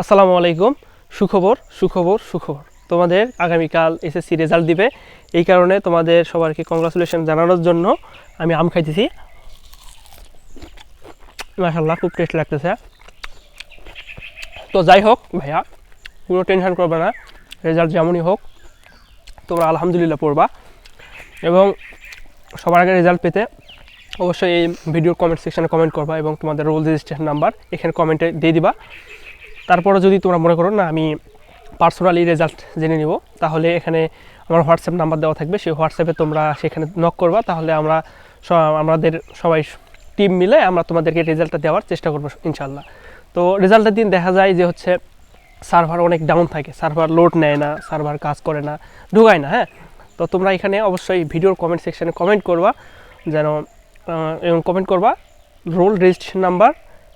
আসসালামু আলাইকুম। সুখবর সুখবর সুখবর। তোমাদের আগামীকাল এসএসসি রেজাল্ট দিবে। এই কারণে তোমাদের সবাইকে কংগ্রাচুলেশন জানানোর জন্য আমি আম খাইতেছি। মাশাল্লাহ খুব টেস্ট লাগতেছে। তো যাই হোক ভাইয়া, কোনো টেনশন করবে না। রেজাল্ট যেমনই হোক, তোমরা আলহামদুলিল্লাহ পড়বা। এবং সবার আগে রেজাল্ট পেতে অবশ্যই এই ভিডিওর কমেন্ট সেকশানে কমেন্ট করবা এবং তোমাদের রোল রেজিস্ট্রেশন নাম্বার এখানে কমেন্টে দিয়ে দিবা। তারপরে যদি তোমরা মনে করো, না, আমি পার্সোনালি রেজাল্ট জেনে নিব, তাহলে এখানে আমার হোয়াটসঅ্যাপ নাম্বার দেওয়া থাকবে। সেই হোয়াটসঅ্যাপে তোমরা সেখানে নক করবা। তাহলে আমরা আমাদের সবাই টিম মিলে আমরা তোমাদেরকে রেজাল্টটা দেওয়ার চেষ্টা করব ইনশাল্লাহ তো রেজাল্টের দিন দেখা যায় যে হচ্ছে সার্ভার অনেক ডাউন থাকে। সার্ভার লোড নেয় না সার্ভার কাজ করে না, ঢুকায় না হ্যাঁ? তো তোমরা এখানে অবশ্যই ভিডিওর কমেন্ট সেকশানে কমেন্ট করবা, যেন এবং কমেন্ট করবা রোল রেজিস্ট্রেশন নাম্বার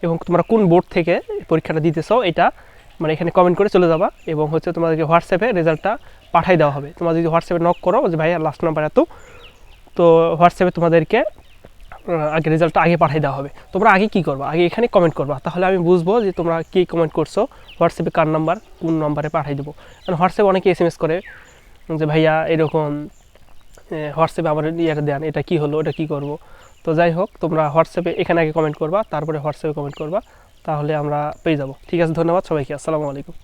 এবং তোমরা কোন বোর্ড থেকে পরীক্ষাটা দিতেছো এটা মানে এখানে কমেন্ট করে চলে যাবা এবং হচ্ছে তোমাদেরকে হোয়াটসঅ্যাপে রেজাল্টটা পাঠাই দেওয়া হবে। তোমরা যদি হোয়াটসঅ্যাপে নক করো যে ভাইয়া লাস্ট নাম্বার এত, তো হোয়াটসঅ্যাপে তোমাদেরকে আগে রেজাল্টটা আগে পাঠিয়ে দেওয়া হবে। তোমরা আগে কি করবা? আগে এখানে কমেন্ট করবা। তাহলে আমি বুঝব যে তোমরা কি কমেন্ট করছ হোয়াটসঅ্যাপে কার নাম্বার কোন নাম্বারে পাঠিয়ে দেবো। কারণ হোয়াটসঅ্যাপে অনেকে এস এম এস করে যে ভাইয়া এরকম হোয়াটসঅ্যাপে আমার ইয়েটা দেন, এটা কি হলো এটা কি করব? তো যাই হোক, তোমরা হোয়াটসঅ্যাপে এখানে আগে কমেন্ট করবা, তারপরে হোয়াটসঅ্যাপে কমেন্ট করবা, তাহলে আমরা পেয়ে যাব। ঠিক আছে, ধন্যবাদ সবাইকে, আসসালামু আলাইকুম।